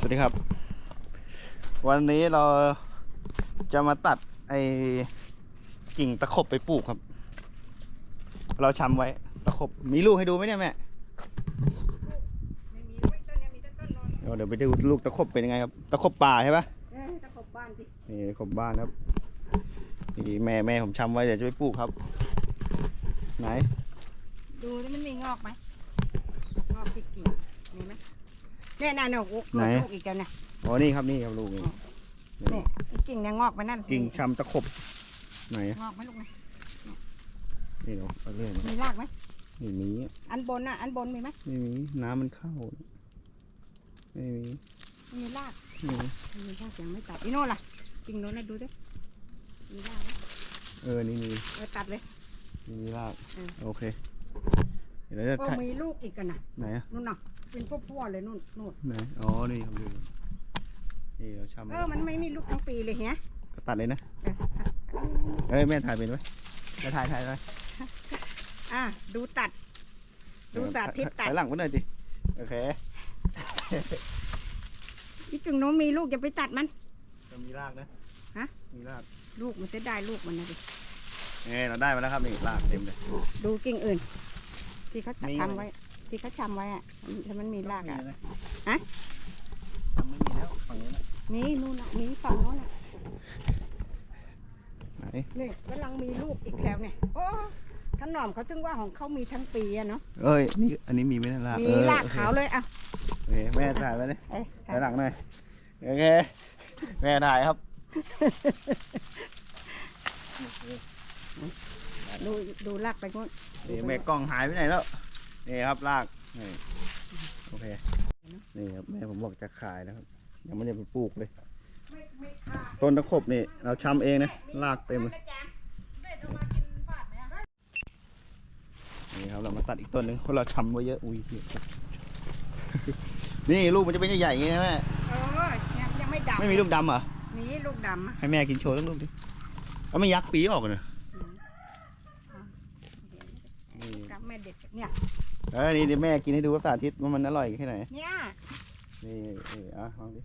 สวัสดีครับ วันนี้เราจะมาตัดไอ้กิ่งตะขบไปปลูกครับ เราชำไว้ตะขบมีลูกให้ดูไหมเนี่ยแม่ไม่มีไว้ต้นเนี่ยมีแต่ต้นนอนเดี๋ยวเดี๋ยวไปดูลูกตะขบเป็นยังไงครับตะขบป่าใช่ปะเอ้ยตะขบบ้านสินี่ตะขบบ้านครับนี่แม่แม่ผมชำไว้เดี๋ยวจะไปปลูกครับ ไหน ดูนี่มันมีงอกไหมงอกที่กิ่งมีไหม เนี่ยน่ะเนี่ยโอ้โหไหน ลูกอีกแล้วเนี่ยอ๋อนี่ครับนี่ครับลูกนี่เนี่ยไอ้กิ่งเนี่ยงอกไปนั่นกิ่งชำตะขบไหนงอกไหมลูกนะนี่เดี๋ยวเอาเรื่อยมามีรากไหมนี่มีอะอันบนน่ะอันบนมีไหมไม่มีน้ำมันเข้าไม่มีไม่มีรากไม่มีไม่มีรากยังไม่ตัดอีโน่นล่ะกิ่งโน้นน่ะดูดิมีรากไหมเออนี่มีเออตัดเลยมีรากอืมโอเค เดี๋ยวเราจะโอ้ถ่ายมีลูกอีกกันน่ะไหนอะนู่นน่ะเป็นพวกๆเลยนู่นนู่นไหนอ๋อนี่ครับดูนี่เราชำเออมันไม่มีลูกทั้งปีเลยเฮียก็ตัดเลยนะเอออะเอ้ยแม่ถ่ายเป็นไหมแม่ถ่ายถ่ายไปอะดูตัด ดูสาธิตตัดถ่ายหลังไว้หน่อยดิโอเคอีกิ่งโน้นมีลูกอย่าไปตัดมัน จะมีรากนะฮะ มีรากลูกมันจะได้ลูกมันนะดิ นี่เราได้มาแล้วครับนี่รากเต็มเลย ดูกิ่งอื่น ที่เขามีทำไว้ ที่เขาชำไว้อะถ้ามันมีรากอะมีไหมฮะทำไม่มีแล้วฝั่งนี้นะมีนู่นน่ะมีฝั่งโน้นน่ะไหนนี่กำลังมีลูกอีกแล้วเนี่ย โอ้ขนอมเขาถึงว่าของเขามีทั้งปีอะเนาะ เอ้ยนี่อันนี้มีไหมนะรากมีเออรากโอคขาวเลยอะโอเคแม่ถ่ายไว้เลยเอ้ยถ่ายหลังหน่อยโอเคแม่ถ่ายครับ ดูดูรากไปนู้นนี่แม่กล้องหายไปไหนแล้วนี่ครับรากนี่โอเคนี่ครับแม่ผมบอกจะขายนะครับยังไม่ได้ไปปลูกเลยไม่ไม่ขาดต้นตะขบนี่ เราชำเองนะรากเต็มเลยนะจ๊ะเด็ดเอามากินบาดไหมอะนี่ครับเรามาตัดอีกต้นหนึ่งเพราะเราชำไว้เยอะอุ้ยเหี้ยนี่ลูกมันจะเป็นใหญ่ๆอย่างงี้ใช่ไหมเออยังยังไม่ดำไม่มีลูกดำเหรอมีลูกดำอะให้แม่กินโชว์สักลูกดิเอาไม่ยักปีออกเลยนี่ กับแม่เด็ดเนี่ย เออนี่เดี๋ยวแม่กินให้ดูว่าสาธิตว่ามันอร่อยแค่ไหน เนี่ยนี่เอออะลองดิ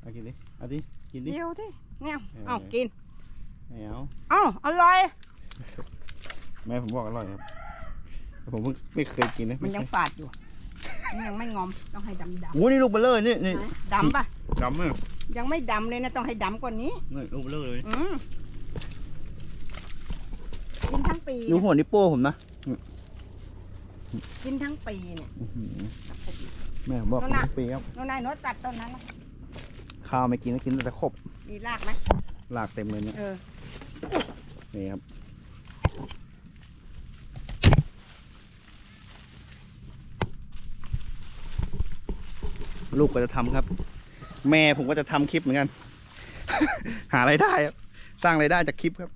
เอากินดิเอาดิ กินดิ เดียวที่เนี่ยเออเอากินไม่เอาเอ้าอร่อย แม่ผมบอกอร่อยครับแต่ผมเพิ่งไม่เคยกินนะมันยังฝาดอยู่ มันยังไม่งอมต้องให้ดำดำโอ้นี่ลูกเบลเลอร์นี่นี่ดำปะดำเลยยังไม่ดำเลยนะต้องให้ดำกว่านี้ นี่ลูกเบลเลอร์เลยอืมกินทั้งปีดูเนี่ยหัวนิ้วโป้ผมนะ กินทั้งปีเนี่ยอื้อหือกับผมแม่ผมบอกนั่นน่ะทุกปีครับน้องนายโน้ตตัดต้นนั้นนะข้าวไม่กินก็กินแต่ขบมีรากไหมลากเต็มเลยเนี่ยเออนี่ครับลูกก็จะทำครับ แม่ผมก็จะทำคลิปเหมือนกัน หารายได้ครับ สร้างรายได้จากคลิปครับ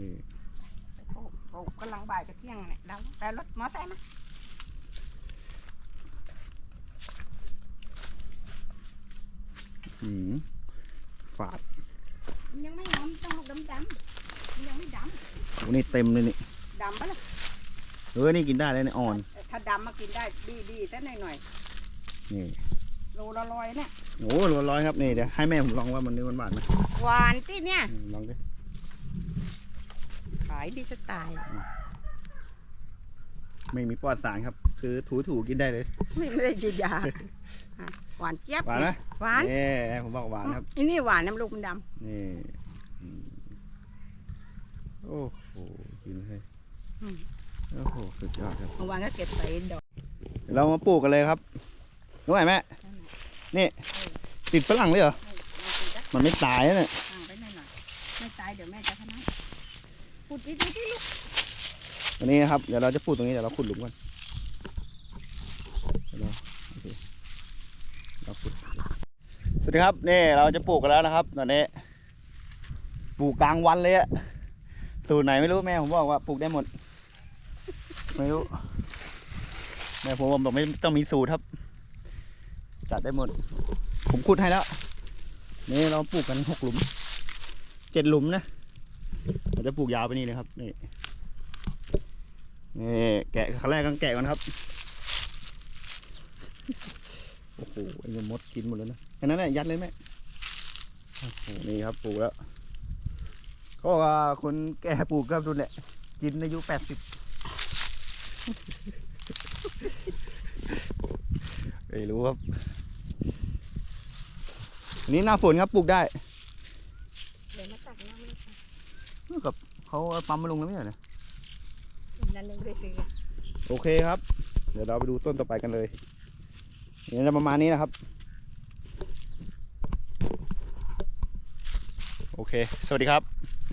นี่นี่โอ้โหกำลังบ่ายกับเที่ยงเนี่ยแล้วแต่รถมอเตอร์ไหมหืมฝาดมันยังไม่งอมต้องลูกดำดำๆมันยังไม่ดโอ้นี่เต็มเลยนี่ำดำปะล่ะเออนี่กินได้เลยเนี่ยอ่อนถ้าดำมากินได้ดีดีๆแต่หน่อยหน่อยนี่ๆโลละร้อยเนี่ยโอ้โหร้อยครับนี่เดี๋ยวให้แม่ผมลองว่ามันนี่หวานๆไหมหวานที่เนี่ย อืมลองดิขายดีจะตาย ไม่มีปลอดสารครับ คือถูๆกินได้เลยไม่ไม่ได้ฉีดยาอะหวานเจี๊ยบหวานไหมหวานเอ๊ผมบอกหวานครับ อันนี้หวานน้ำลูกมันดนี่อืมโอ้โหกินเลยโอ้โหสุดยอดครับำเมื่อวานก็เก็บใส่ดอกเดี๋ยวเรามาปลูกกันเลยครับรู้ไหมแม่ นี่ ติดฝรั่งเลยเหรอให้เอาไปจ้ะมันไม่ตายนะเนี่ยห่างไปหน่อยหน่อยไม่ตายเดี๋ยวแม่จะ ทำให้ปุดวิธีที่ลูกวันนี้นะครับ เดี๋ยวเราจะปลูกตรงนี้เดี๋ยวเราขุดหลุมกันเดี๋ยวเราโอเคเราขุดสวัสดีครับนี่เราจะปลูกกันแล้วนะครับตอนนี้ปลูกกลางวันเลยอะสูตรไหนไม่รู้แม่ผมบอกว่าปลูกได้หมด ไม่รู้แม่ผมบอกไม่ต้องมีสูตรครับ จัดได้หมด ผมขุดให้แล้วนี่เราปลูกกันหกหลุมเจ็ดหลุมนะ เราจะปลูกยาวไปนี่เลยครับนี่นี่แกะครั้งแรกต้องแกะก่อนครับโอ้โหไอ้เหี้ยมดกินหมดแล้วนะอันนั้นแหละยัดเลยแม่โอ้โหนี่ครับปลูกแล้วก็ว่าคนแก่ปลูกครับทุนแหละกินอายุแปดสิบไม่รู้ครับนนี้หน้าฝนครับปลูกได้ เดี๋ยวมาตักน้ำเลยค่ะ กับเขาเอาปั๊มมาลงแล้วไม่ใช่เหรอนั่นยังได้ซื้อโอเคครับ เดี๋ยวเราไปดูต้นต่อไปกันเลยนี่จะประมาณนี้นะครับ โอเค สวัสดีครับ